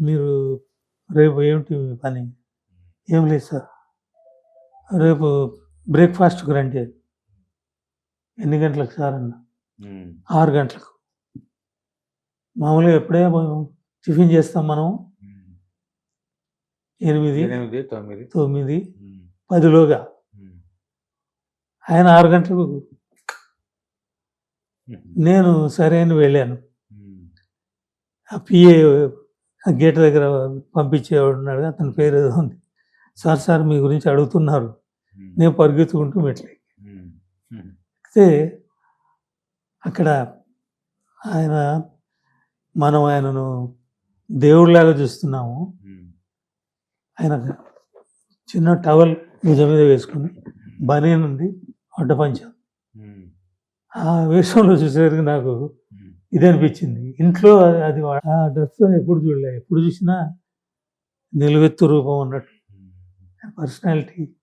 మీరు రేపు ఏమిటి మీ పని? ఏం లేదు సార్. రేపు బ్రేక్ఫాస్ట్కి రండి. ఎన్ని గంటలకు సార్ అన్న? ఆరు గంటలకు. మామూలుగా ఎప్పుడే టిఫిన్ చేస్తాం మనం. ఎనిమిది తొమ్మిది. తొమ్మిది పదిలోగా. ఆయన ఆరు గంటలకు నేను సరే అని వెళ్ళాను ఆ పిఏ గేట్ దగ్గర పంపించేవాడు ఉన్నాడు అతని పేరు ఏదో ఉంది. సార్ సార్ మీ గురించి అడుగుతున్నారు. నేను పరిగెత్తుకుంటూ మెట్లు. ఎక్కితే అక్కడ ఆయన మనం ఆయనను దేవుడిలాగా చూస్తున్నాము. ఆయన చిన్న టవల్ భుజం మీద వేసుకుని బనీన్ ఉంది అడ్డ పంచం. ఉమ్, ఆ వేషంలో చూసేసరికి నాకు. ఇది అనిపించింది ఇంట్లో అది- ఆ డ్రెస్ ఎప్పుడు చూడలే. ఎప్పుడు చూసినా నిలువెత్తు రూపం అన్నట్టు. పర్సనాలిటీ.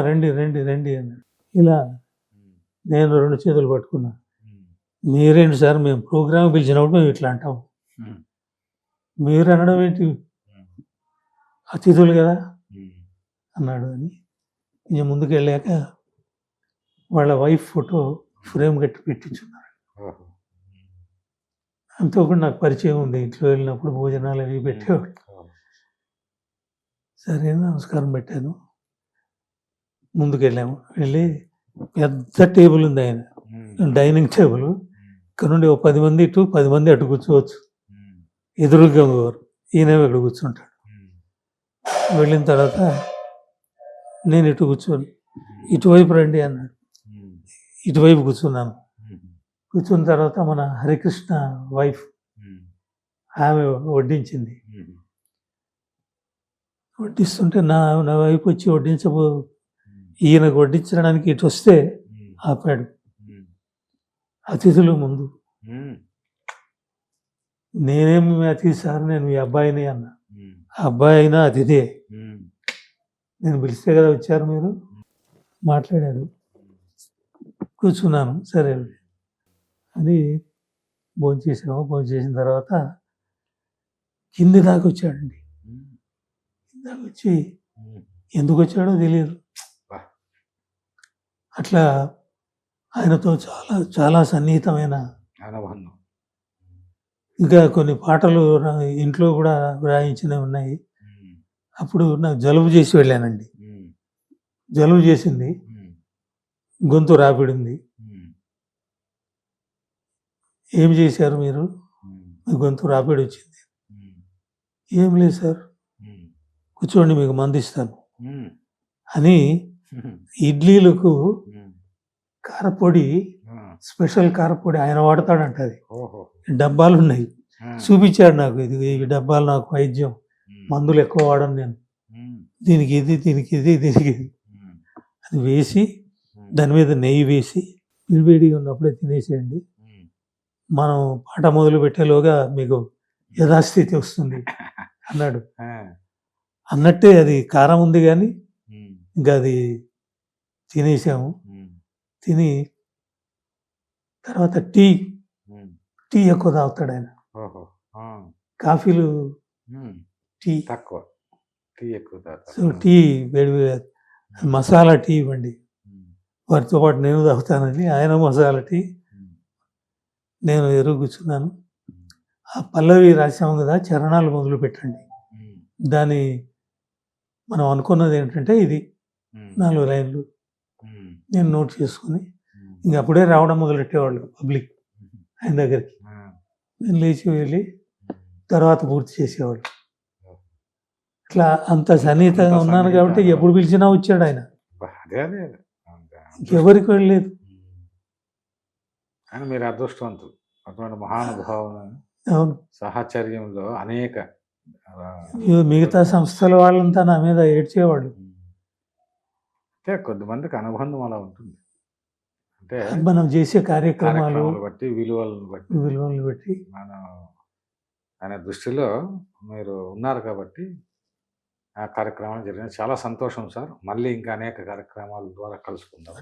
రండి రండి రండి అన్నాడు ఇలా నేను రెండు చేతులు పట్టుకున్నా. మీరేంటి సార్? మేము ప్రోగ్రామ్ పిలిచినప్పుడు మేము ఇట్లా అంటాం. మీరు అనడం ఏంటి? అతిథులు కదా. అన్నాడు అని. కొంచెం ముందుకు వెళ్ళాక వాళ్ళ వైఫ్ ఫోటో ఫ్రేమ్ కట్టి పెట్టించున్నారు. అంతా కూడా నాకు పరిచయం ఉంది. ఇంట్లో వెళ్ళినప్పుడు భోజనాలు అవి పెట్టేవాడు. సరే నమస్కారం పెట్టాను. ముందుకు వెళ్ళాము వెళ్ళి పెద్ద టేబుల్ ఉంది ఆయన. Dining table. ఇక్కడ నుండి ఒక పది మంది ఇటు పది మంది అటు కూర్చోవచ్చు. ఎదురుగా వారు ఈయన ఇక్కడ కూర్చుంటాడు. వెళ్ళిన తర్వాత నేను ఇటు కూర్చొని. ఇటువైపు రండి అన్నాడు. ఇటువైపు కూర్చున్నాను. కూర్చున్న తర్వాత మన హరికృష్ణ వైఫ్ ఆమె వడ్డించింది. వడ్డిస్తుంటే నా నా వైపు వచ్చి వడ్డించబో ఈయనకు వడ్డించడానికి ఇటు వస్తే ఆపాడు. అతిథులు ముందు. నేనేమి అతిథి సార్ నేను మీ అబ్బాయిని అన్నా. ఆ అబ్బాయి అయినా అతిథే. నేను పిలిస్తే కదా వచ్చారు మీరు? మాట్లాడారు. కూర్చున్నాను. సరే. అని భోంచేసాము భోంచేసిన తర్వాత కింది దాకా వచ్చాడండి. దాకా వచ్చి. ఎందుకు వచ్చాడో తెలియదు. అట్లా ఆయనతో చాలా చాలా సన్నిహితమైన అనుబంధం ఇంకా కొన్ని పాటలు ఇంట్లో కూడా రాయించినవి ఉన్నాయి. అప్పుడు నాకు జలుబు చేసి వెళ్ళానండి. జలుబు చేసింది. గొంతు రాపిడింది. ఏం చేశారు మీరు? మీ గొంతు రాపిడి వచ్చింది. ఏం లేదు సార్. కూర్చోండి మీకు మందిస్తాను అని ఇడ్లీలకు కారపొడి స్పెషల్ కారపొడి ఆయన వాడతాడంట అది. డబ్బాలు ఉన్నాయి చూపించాడు నాకు ఇది ఈ డబ్బాలు నాకు వైద్యం. మందులు ఎక్కువ వాడను నేను. దీనికి ఇది దీనికి ఇది దీనికి ఇది. అది వేసి దాని మీద నెయ్యి వేసి విడివేడిగా ఉన్నప్పుడే తినేసేయండి. మనం పాట మొదలు పెట్టేలోగా మీకు యథాస్థితి వస్తుంది అన్నాడు. అన్నట్టే అది కారం ఉంది కానీ ఇంకా అది తినేసాము. తిని తర్వాత టీ టీ ఎక్కువ తాగుతాడు ఆయన. కాఫీలు టీ. తక్కువ. టీ ఎక్కువ. సో టీ వేడి మసాలా టీ ఇవ్వండి. వారితో పాటు నేను తాగుతానని ఆయన మసాలా టీ నేను ఎరుగు కూర్చున్నాను. ఆ పల్లవి రాసాము కదా చరణాలు మొదలు పెట్టండి. దాని మనం అనుకున్నది ఏంటంటే ఇది. నాలుగు లైన్లు. నేను నోట్ చేసుకుని ఇంక అప్పుడే రావడం మొదలెట్టేవాళ్ళు పబ్లిక్ ఆయన దగ్గరికి. నేను లేచి వెళ్ళి. తర్వాత పూర్తి చేసేవాళ్ళు. ఇట్లా అంత సన్నిహితంగా ఉన్నాను కాబట్టి. ఎప్పుడు పిలిచినా వచ్చాడు ఆయన. ఇంకెవరికి వెళ్ళలేదు. కానీ మీరు అదృష్టవంతులు. అటువంటి మహానుభావులు అవును. సహచర్యంలో అనేక మిగతా సంస్థల వాళ్ళంతా నా మీద ఏడ్చేవాళ్ళు. అంటే కొద్దిమందికి అనుబంధం అలా ఉంటుంది. అంటే మనం చేసే కార్యక్రమాలు బట్టి విలువలను బట్టి విలువలను బట్టి. మనం ఆయన దృష్టిలో మీరు ఉన్నారు కాబట్టి ఆ కార్యక్రమాలు జరిగిన చాలా సంతోషం సార్. మళ్ళీ ఇంకా అనేక కార్యక్రమాల ద్వారా కలుసుకుందాం.